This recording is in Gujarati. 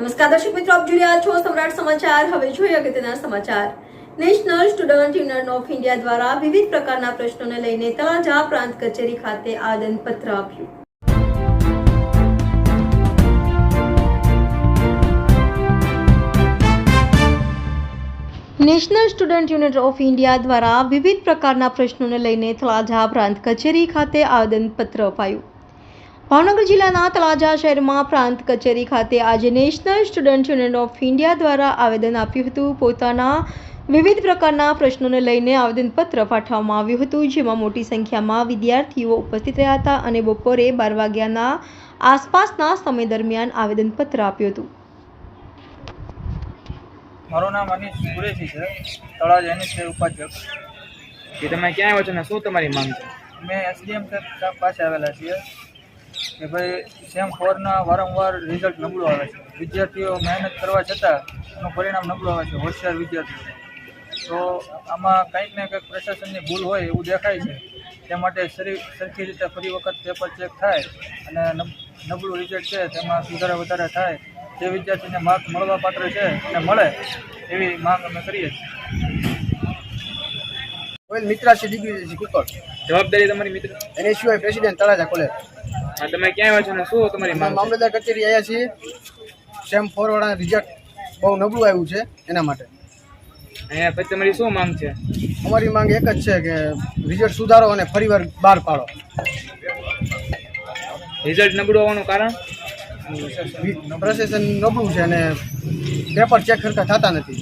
નમસ્કાર, દર્શક મિત્રો, આપ જોઈ રહ્યા છો સમ્રાટ સમાચાર. હવે જોઈએ અગત્યના સમાચાર. National student union of India દ્વારા વિવિધ પ્રકારના પ્રશ્નોને લઈને તળાજા પ્રાંત કચેરી ખાતે આવેદનપત્ર આપ્યું. National student union of India દ્વારા વિવિધ પ્રકારના પ્રશ્નોને લઈને તળાજા પ્રાંત કચેરી ખાતે આવેદનપત્ર અપાયું. ભાવનગર જિલ્લાના તળાજા શહેરમાં પ્રાંત કચેરી ખાતે આજે national student union of India દ્વારા આવેદન આપ્યું હતું. પોતાના વિવિધ પ્રકારના પ્રશ્નોને લઈને આવેદનપત્ર પાઠવવામાં આવ્યું હતું જેમાં મોટી સંખ્યામાં વિદ્યાર્થીઓ ઉપસ્થિત રહ્યા હતા અને બપોરે બાર વાગ્યાના આસપાસના સમય દરમિયાન આવેદનપત્ર આપ્યું હતું. મારું નામ અનિશ સુરેશી છે તળાજા એની છે ઉપાધ્યક્ષ. કે તમે ક્યાં આવ્યો છો ને? શું તમારી માંગ છે? અમે એસડીએમ સાહેબ પાસે આવેલા છીએ. કે ભાઈ સેમ ફોરના વારંવાર રિઝલ્ટ નબળું આવે છે. વિદ્યાર્થીઓ મહેનત કરવા છતાં એનું પરિણામ નબળું આવે છે હોશિયાર વિદ્યાર્થીઓ. તો આમાં કંઈક ને કંઈક પ્રશાસનની ભૂલ હોય એવું દેખાય છે. તે માટે સરી સરખી રીતે ફરી વખત પેપર ચેક થાય અને નબળું રિઝલ્ટ છે તેમાં સુધારા વધારા થાય. જે વિદ્યાર્થીને માર્ક મળવા પાત્ર છે એને મળે એવી માંગ અમે કરીએ છીએ. મિત્રા છે ડિગ્રી છે કુકર જવાબદારી તમારી મિત્ર? એની સિવાય પ્રેસિડેન્ટ તળાજા કોલેજ. તમે ક્યાં આવ્યા છો ને શું તમારી? મામલતદાર કચેરી આવ્યા છીએ. સેમ ફોરવાળા રિઝલ્ટ બહુ નબળું આવ્યું છે એના માટે. અહીંયા પછી તમારી શું માંગ છે? અમારી માંગ એક જ છે કે રિઝલ્ટ સુધારો અને ફરીવાર બહાર પાડો. રિઝલ્ટ નબળું હોવાનું કારણ? પ્રશાસન નબળું છે અને પેપર ચેક કરતા થતા નથી.